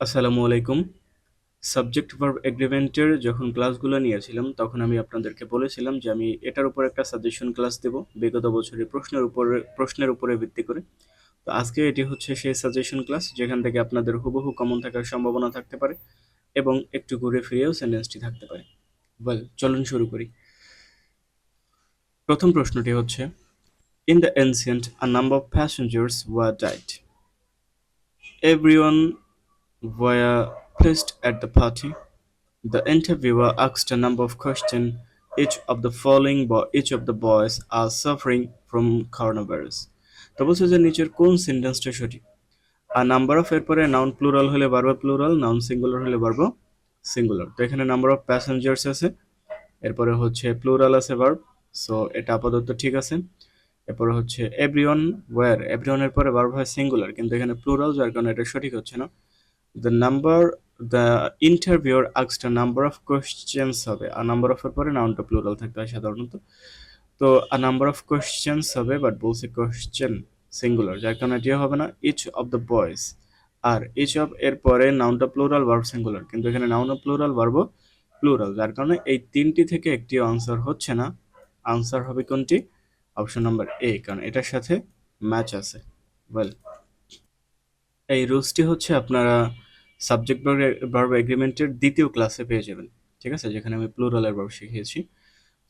আসসালামু আলাইকুম। Subject verb এগ্রিমেন্টের যখন ক্লাসগুলো নিয়েছিলাম, তখন আমি আপনাদেরকে বলেছিলাম যে আমি এটার উপর একটা সাজেশন ক্লাস দেব, বিগত বছরের প্রশ্নের উপরে প্রশ্নের উপরে ভিত্তি করে। তো আজকে এটি হচ্ছে সেই সাজেশন ক্লাস যেখান থেকে আপনাদের হুবহু কমন থাকার সম্ভাবনা থাকতে পারে এবং একটু ঘুরে ফিরেও সেন্টেন্সটি থাকতে পারে। ওয়েল চলুন শুরু করি। প্রথম প্রশ্নটি হচ্ছে in the ancient a number of passengers were died everyone were placed at the party. The interviewer asked a number of questions. Each of the following each of the boys are suffering from coronavirus. তো বলছে যে নিচের কোন সেন্টেন্সটা সঠিক আর number of এর পরে নাউন প্লুরাল হলে বারবার প্লুরাল নাউন সিঙ্গুলার হলে বারবো সিঙ্গুলার তো এখানে নাম্বার অফ প্যাসেঞ্জার্স আছে এরপরে হচ্ছে প্লুরাল আছে ভার্ব সো এটা আপাতত ঠিক আছে এরপরে হচ্ছে এভরিওয়ান ওয়ার এভরিওয়ানের পরে ভার্ব হয় সিঙ্গুলার কিন্তু এখানে প্লুরাল যার কারণে এটা সঠিক হচ্ছে না the number, the interviewer asked a number of questions হবে। a number of এর পরে নাউনটা প্লুরাল থাকতে হয় সাধারণত। তো a number of questions হবে বাট বলছে কোশ্চেন সিঙ্গুলার যার কারণে এটিও হবে না। Each of the boys are each of এর পরে নাউনটা প্লুরাল ভার্ব সিঙ্গুলার কিন্তু এখানে নাউনও প্লুরাল ভার্বও প্লুরাল যার কারণে এই তিনটি থেকে একটি আনসার হচ্ছে না। আনসার হবে কোনটি? অপশন নাম্বার এ কারণ এটার সাথে ম্যাচ আছে। ওয়েল এই রুলসটি হচ্ছে আপনারা সাবজেক্ট ভার্ব এগ্রিমেন্টের দ্বিতীয় ক্লাসে পেয়ে যাবেন, ঠিক আছে? যেখানে আমি প্লুরালের ভার্ব শিখিয়েছি।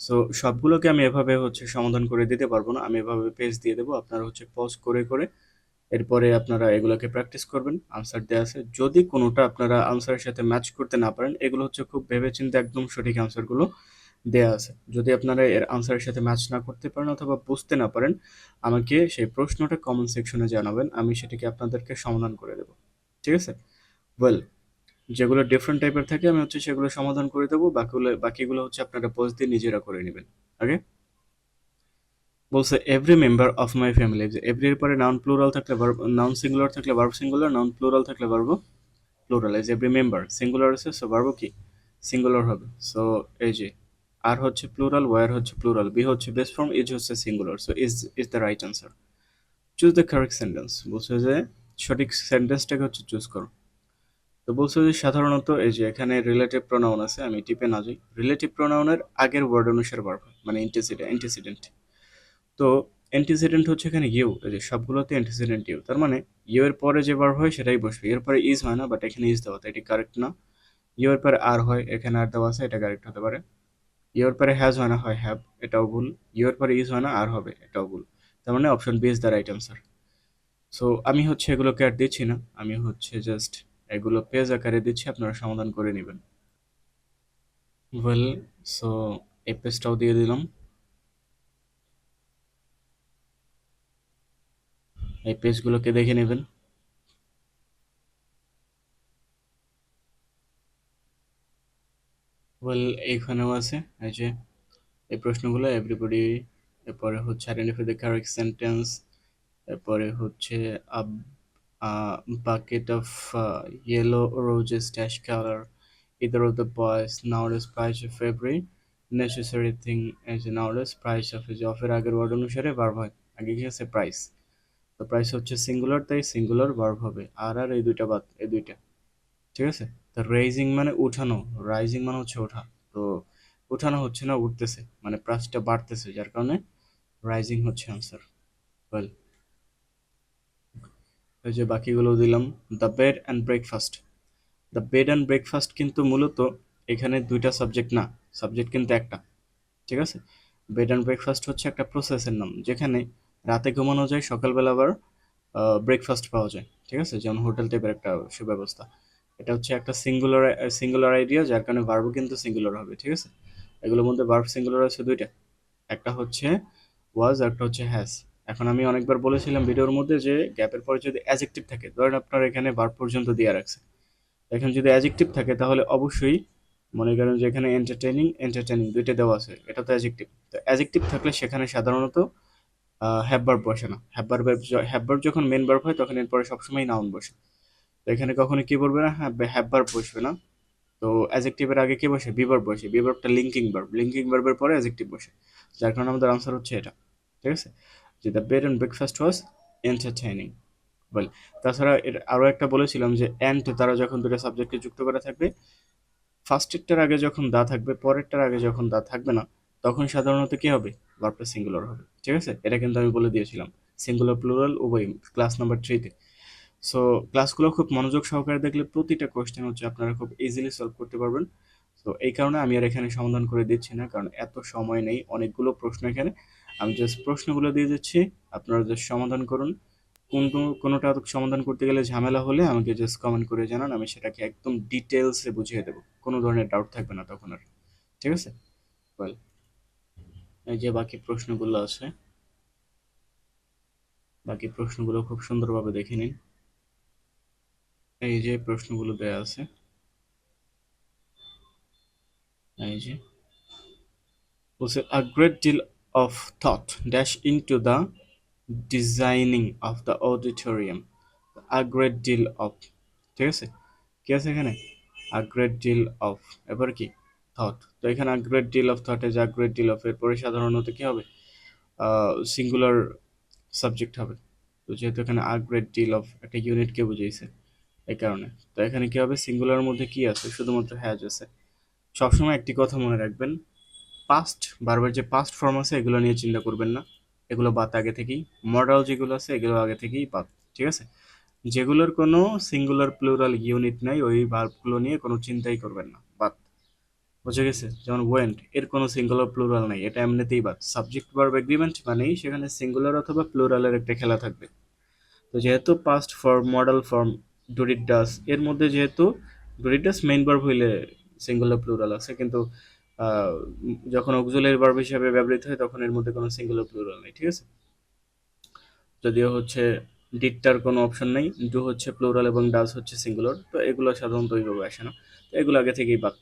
সো সবগুলোকে আমি এভাবে হচ্ছে সমাধান করে দিতে পারব না। আমি এভাবে পেজ দিয়ে দেবো। আপনারা হচ্ছে পজ করে করে এরপরে আপনারা এগুলোকে প্র্যাকটিস করবেন। আনসার দেওয়া আছে। যদি কোনোটা আপনারা আনসারের সাথে ম্যাচ করতে না পারেন, এগুলো হচ্ছে খুব ভেবেচিন্তে একদম সঠিক আনসারগুলো দেয়া আছে। যদি আপনারা এর আনসারের সাথে ম্যাচ না করতে পারেন অথবা বুঝতে না পারেন, আমাকে সেই প্রশ্নটা কমেন্ট সেকশনে জানাবেন। আমি সেটাকে আপনাদেরকে সমাধান করে দেবো। ঠিক আছে? ওয়েল যেগুলো ডিফারেন্ট টাইপের থাকে, আমি হচ্ছে সেগুলো সমাধান করে দেবো। বাকিগুলো বাকিগুলো হচ্ছে আপনারা পোস্ট দিয়ে নিজেরা করে নেবেন। ওকে বলছে every member of my family যে এভরির পরে নাউন প্লুরাল থাকলে নাউন সিঙ্গুলার থাকলে ভার্ব সিঙ্গুলার নাউন প্লুরাল থাকলে verb plural as every member singular আছে সো ভার্ব কি? সিঙ্গুলার হবে। সো এই যে আর হচ্ছে প্লুরাল ওয়ার হচ্ছে প্লুরাল বি হচ্ছে বেস্ট ফর্ম ইজ হচ্ছে singular so is is the right answer choose the correct sentence বলছে যে, সঠিক সেন্টেন্সটাকে হচ্ছে চুজ করো। তো বলছো যে সাধারণত এই যে এখানে রিলেটিভ প্রোনাউন আছে, আমি টিপে না যাই। রিলেটিভ প্রোনাউনের আগের ওয়ার্ড অনুসারে হয় মানে ইন্টিসিডেন্ট অ্যান্টিসিডেন্ট তো অ্যান্টিসিডেন্ট হচ্ছে এখানে ইউ এই যে সবগুলোতে অ্যান্টিসিডেন্ট ইউ তার মানে ইউ এর পরে যে ভার্ব হয় সেটাই বসবে। এর পরে ইজ হয় না বাট এখানে ইজ দেওয়া এটি কারেক্ট না। ইউ এর পরে আর হয়, এখানে আর দেওয়া আছে, এটা কারেক্ট হতে পারে। ইউ এর পরে হ্যাজ হয় না, হয় হ্যাভ এটাও ভুল। ইউ এর পরে ইজ হয় না আর হবে, এটাও ভুল। তার মানে option B is the right answer so আমি হচ্ছে এগুলোকে আর দিচ্ছি না, আমি হচ্ছে জাস্ট এগুলো পেজ আকারে দিচ্ছি, আপনারা সমাধান করে নেবেন। ওয়েল সো এই পেজটাও দিয়ে দিলাম। এই পেজগুলোকে দেখে নেবেন। ওয়েল এইখানেও আছে, এই যে, এই প্রশ্নগুলো এভরিবডি এরপরে হচ্ছে আইডেন্টিফাই দ্য কারেক্ট সেন্টেন্স এরপরে হচ্ছে bucket of yellow roses dash colour either of the boys nowadays price of every necessary thing as nowadays price of is অফের আগের ওয়ার্ড অনুসারে ভার্ব হয়। আগে কি আছে? প্রাইস তো প্রাইস হচ্ছে সিঙ্গুলার তাই সিঙ্গুলার ভার্ব হবে। আর আর এই দুইটা বাদ, এই দুইটা। ঠিক আছে? তো রেইজিং মানে উঠানো। রাইজিং মানে হচ্ছে ওঠা। তো উঠানো হচ্ছে না, উঠতেছে। মানে প্রাইসটা বাড়তেছে, যার কারণে রাইজিং হচ্ছে আনসার ওয়েল ওই যে বাকিগুলো দিলাম the bed and breakfast the bed and breakfast কিন্তু মূলত এখানে দুইটা সাবজেক্ট না সাবজেক্ট কিন্তু একটা, ঠিক আছে? বেড অ্যান্ড ব্রেকফাস্ট হচ্ছে একটা প্রসেসের নাম, যেখানে রাতে ঘুমানো যায়, সকালবেলা আবার ব্রেকফাস্ট পাওয়া যায়, ঠিক আছে? যেমন হোটেল টাইপের একটা সুব্যবস্থা। এটা হচ্ছে একটা সিঙ্গুলার সিঙ্গুলার আইডিয়া যার কারণে ভার্বও কিন্তু সিঙ্গুলার হবে, ঠিক আছে? এগুলোর মধ্যে ভার্ব সিঙ্গুলার আছে দুইটা, একটা হচ্ছে ওয়াজ আর একটা হচ্ছে হ্যাজ এখন আমি অনেকবার বলেছিলাম ভিডিওর মধ্যে যে গ্যাপের পরে যদি অ্যাজেক্টিভ থাকে, ধরেন আপনার এখানে ভার্ব পর্যন্ত দিয়ে রাখছে। এখন যদি অ্যাজেক্টিভ থাকে, তাহলে অবশ্যই মনে করেন যে এখানে এন্টারটেনিং এন্টারটেনিং দুইটা দেওয়া আছে, এটা তো অ্যাজেক্টিভ তো অ্যাজেক্টিভ থাকলে সেখানে সাধারণত হ্যাবভার্ব বসে না। হ্যাবভার্ব হ্যাবভার্ব যখন মেন ভার্ব হয়, তখন এরপরে সবসময় নাউন বসে। তো এখানে কখনো কি বলবে না হ্যাঁ হ্যাবভার্ব বসবে না। তো অ্যাজেক্টিভের আগে কি বসে? বিভার্ব বসে। বিভার্বটা লিঙ্কিং ভার্ব লিঙ্কিং ভার্বের পরে অ্যাজেক্টিভ বসে। যার কারণে আমাদের আনসার হচ্ছে এটা। ঠিক আছে? যে the bed and breakfast was entertaining well তাছাড়া এর আরও একটা বলেছিলাম যে অ্যান্ড তারা যখন দুটো সাবজেক্টকে যুক্ত করা থাকবে ফার্স্টেরটার আগে যখন দা থাকবে পরেরটার আগে যখন দা থাকবে না, তখন সাধারণত কি হবে? ভার্বটা সিঙ্গুলার হবে, ঠিক আছে? এটা কিন্তু আমি বলে দিয়েছিলাম। সিঙ্গুলার প্লুরাল উভয় ক্লাস নাম্বার থ্রিতে সো ক্লাসগুলো খুব মনোযোগ সহকারে দেখলে প্রতিটা কোয়েশ্চেন হচ্ছে আপনারা খুব ইজিলি সলভ করতে পারবেন। তো এই কারণে আমি আর এখানে সমাধান করে দিচ্ছি না, কারণ এত সময় নেই, অনেকগুলো প্রশ্ন এখানে। আমি জাস্ট প্রশ্নগুলো দিয়ে দিচ্ছি আপনারা জাস্ট সমাধান করুন। কোন কোনোটা সমাধান করতে গেলে ঝামেলা হলে আমাকে জাস্ট কমেন্ট করে জানান, আমি সেটাকে একদম ডিটেলসে বুঝিয়ে দেবো। কোনো ধরনের ডাউট থাকবে না তখন আর। ঠিক আছে? ওয়েল এই যে বাকি প্রশ্নগুলো আছে। বাকি প্রশ্নগুলো খুব সুন্দরভাবে দেখে নিন। এই যে প্রশ্নগুলো দেয়া আছে। এই যে। a great deal of thought dash into the designing of the auditorium. A great deal of, ঠিক আছে? কি আছে এখানে? A great deal of এবার কি? থট তো এখানে a great deal of thought যে great deal of এরপরে সাধারণত কি হবে? সিঙ্গুলার সাবজেক্ট হবে। তো যেহেতু এখানে a great deal of একটা ইউনিটকে বুঝাইছে এই কারণে। তো এখানে কি হবে? সিঙ্গুলার মধ্যে কি আছে? শুধুমাত্র হ্যাজ আছে। সবসময় একটি কথা মনে রাখবেন পাস্ট বারবার যে পাস্ট ফর্ম আছে, এগুলো নিয়ে চিন্তা করবেন না। এগুলো বাদ আগে থেকেই। মডাল যেগুলো আছে, এগুলো আগে থেকেই বাদ, ঠিক আছে? যেগুলোর কোনো সিঙ্গুলার প্লুরাল ইউনিট নাই, ওই ভার্বগুলো নিয়ে কোনো চিন্তাই করবেন না, বাদ। বুঝে গেছে? যেমন ওয়েন্ট এর কোনো সিঙ্গুলার প্লুরাল নাই, এটা এমনিতেই বাদ। সাবজেক্ট ভার্ব এগ্রিমেন্ট মানেই সেখানে সিঙ্গুলার অথবা প্লুরালের একটা খেলা থাকবে। তো যেহেতু পাস্ট ফর্ম মডেল ফর্ম ডুরিট ডাস এর মধ্যে যেহেতু ডুরিট ডাস মেইন ভার্ব হইলে সিঙ্গুলার প্লুরাল আছে, কিন্তু যখন অক্সুলারি ভার্ব হিসাবে ব্যবহৃত হয়, তখন এর মধ্যে কোনো সিঙ্গুলার প্লুরাল নেই, ঠিক আছে? যদিও হচ্ছে ডিটটার কোনো অপশন নেই ডু হচ্ছে প্লুরাল এবং ডাস হচ্ছে সিঙ্গুলার তো এগুলো সাধারণত ওইভাবে আসে না। তো এগুলো আগে থেকেই বাদ,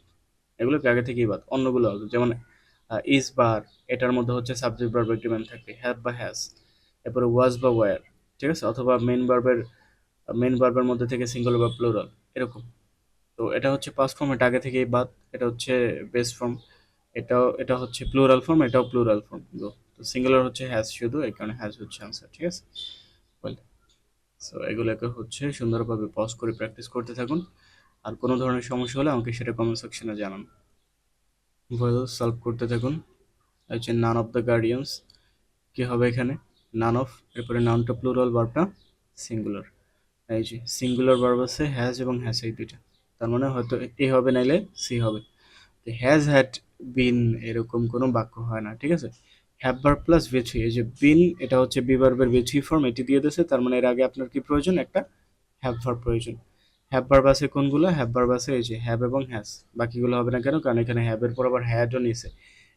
এগুলোকে আগে থেকেই বাদ, অন্যগুলো যেমন ইজ বার এটার মধ্যে হচ্ছে সাবজেক্ট ভার্ব এগ্রিমেন্ট থাকবে হ্যাভ বা হ্যাজ এরপরে ওয়াজ বা ওয়ার ঠিক আছে? অথবা মেন ভার্বের মেন ভার্বের মধ্যে থেকে সিঙ্গুলার বা প্লুরাল এরকম। তো এটা হচ্ছে পাস্ট ফর্ম এটা আগে থেকেই বাদ, এটা হচ্ছে বেস্ট ফর্ম এটাও, এটা হচ্ছে প্লুরাল ফর্ম এটাও প্লুরাল ফর্ম তো সিঙ্গুলার হচ্ছে হ্যাজ শুধু, এই কারণে হ্যাজ হচ্ছে আনসার ঠিক আছে? সো এগুলোকে হচ্ছে সুন্দরভাবে পজ করে প্র্যাকটিস করতে থাকুন। আর কোনো ধরনের সমস্যা হলে আমাকে সেটা কমেন্ট সেকশনে জানান। ওয়েল সলভ করতে থাকুন। হচ্ছে নান অফ দ্য গার্ডিয়ানস কি হবে এখানে? নান অফ এরপরে নাউনটা প্লুরাল ভার্বটা সিঙ্গুলার এই যে সিঙ্গুলার ভার্ব আছে হ্যাজ এবং হ্যাজ এই দুইটা। তার মানে হয়তো এ হবে নাইলে সি হবে। হ্যাজ হ্যাড বিন এরকম কোনো বাক্য হয় না, ঠিক আছে? হ্যাভ ভার্ব প্লাস ভিথি এই যে বিন এটা হচ্ছে বি ভার্বের ফর্ম এটি দিয়ে দিয়েছে, তার মানে এর আগে আপনার কি প্রয়োজন? একটা হ্যাভ প্রয়োজন। হ্যাভ ভার্ব আছে কোনগুলো? হ্যাভ ভার্ব আছে এই যে হ্যাভ এবং হ্যাজ বাকিগুলো হবে না কেন? কারণ এখানে হ্যাভের পর আবার হ্যাডও নিছে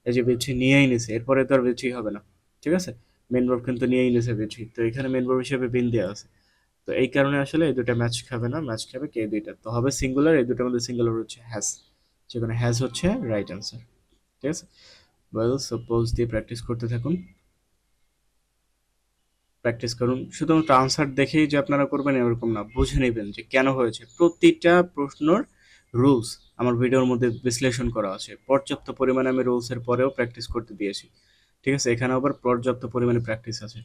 এই যে ভিথি নিয়েই নিছে, এরপরে তো আর ভিথি হবে না, ঠিক আছে? মেন ভার্ব কিন্তু নিয়েই নিছে ভিথি তো এখানে মেন ভার্ব হিসেবে বিন দেওয়া আছে। তো এই কারণে আসলে এই দুটা ম্যাচ খাবে না ম্যাচ খাবে কে দুইটা? তো হবে সিঙ্গুলার এই দুটার মধ্যে সিঙ্গুলার হচ্ছে হ্যাজ যেখানে হ্যাজ হচ্ছে রাইট অ্যান্সার ঠিক আছে? ওয়েল সাপোজ দিয়ে প্র্যাকটিস করতে থাকুন। প্র্যাকটিস করুন। শুধুমাত্র আনসার দেখেই যে আপনারা করবেন এরকম না, বুঝে নেবেন যে কেন হয়েছে। প্রতিটা প্রশ্নর রুলস আমার ভিডিওর মধ্যে বিশ্লেষণ করা আছে। পর্যাপ্ত পরিমাণে আমি রুলসের পরেও প্র্যাকটিস করতে দিয়েছি। ঠিক আছে? এখানে আবার পর্যাপ্ত পরিমাণে প্র্যাকটিস আছে।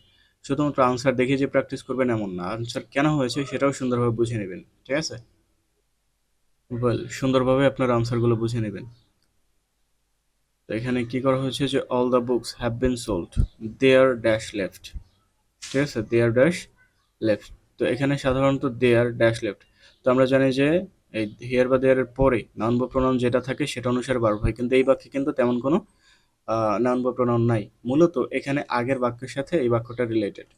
শুধুমাত্র আনসার দেখে যে প্র্যাকটিস করবেন এমন না। আনসার কেন হয়েছে সেটাও সুন্দরভাবে বুঝে নেবেন, ঠিক আছে? ওয়েল সুন্দরভাবে আপনার আনসারগুলো বুঝে নেবেন। তো এখানে কি করা হয়েছে যে all the books have been sold there dash left ঠিক আছে? দেয়ার ড্যাশ লেফট তো এখানে সাধারণত দেয়ার ড্যাশ লেফট তো আমরা জানি যে, এই হেয়ার বা দেয়ারের পরে নাউন বা প্রণাম যেটা থাকে সেটা অনুসারে বার হয়, কিন্তু এই বাক্যে কিন্তু তেমন কোনো নাউন বা প্রণাম নাই। মূলত এখানে আগের বাক্যের সাথে এই বাক্যটা রিলেটেড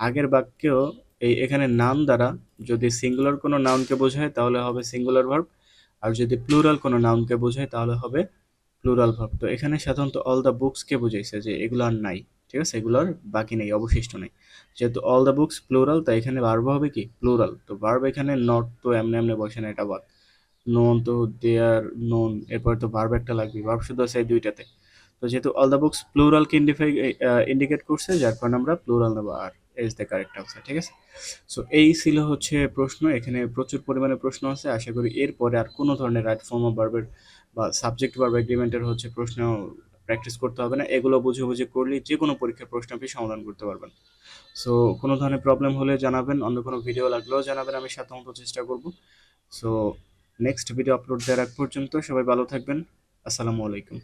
আগের বাক্যেও এই এখানে নাম দ্বারা যদি সিঙ্গুলার কোনো নাউনকে বোঝায়, তাহলে হবে সিঙ্গুলার ভার্ব আর যদি প্লুরাল কোনো নাউনকে বোঝায়, তাহলে হবে প্লুরাল ভার্ব তো এখানে সাধারণত অল দ্য বুকসকে বুঝাইছে যে এগুলো আর নাই। ঠিক আছে? এগুলোর বাকি নেই, অবশিষ্ট নেই। যেহেতু অল দ্য বুকস প্লুরাল তাই এখানে ভার্ব হবে কি? প্লুরাল তো ভার্ব এখানে নট তো এমনি এমনি বসে না, এটা বাদ নোন তো দেয়ার নোন এরপরে তো ভার্ব একটা লাগবে। ভার্ব শুধু আছে দুইটাতে। তো যেহেতু অল দ্য বুকস প্লুরালকে ইন্ডিফাই ইন্ডিকেট করছে, যার কারণে আমরা প্লুরাল নেব are is the correct answer ঠিক আছে? সো এই ছিল হচ্ছে প্রশ্ন, এখানে প্রচুর পরিমাণে প্রশ্ন আছে, আশা করি এরপরে আর কোনো ধরনের রাইট ফর্ম অফ ভার্বের বা সাবজেক্ট ভার্ব এগ্রিমেন্টের হচ্ছে প্রশ্ন প্র্যাকটিস করতে হবে না, এগুলো বুঝে বুঝে করলে যে কোনো পরীক্ষার প্রশ্ন আপনি সমাধান করতে পারবেন। সো কোনো ধরনের প্রবলেম হলে জানাবেন, অন্য কোনো ভিডিও লাগলেও জানাবেন, আমি সাধারণত চেষ্টা করব। সো নেক্সট ভিডিও আপলোড দেওয়ার আগ পর্যন্ত সবাই ভালো থাকবেন, আসসালামু আলাইকুম।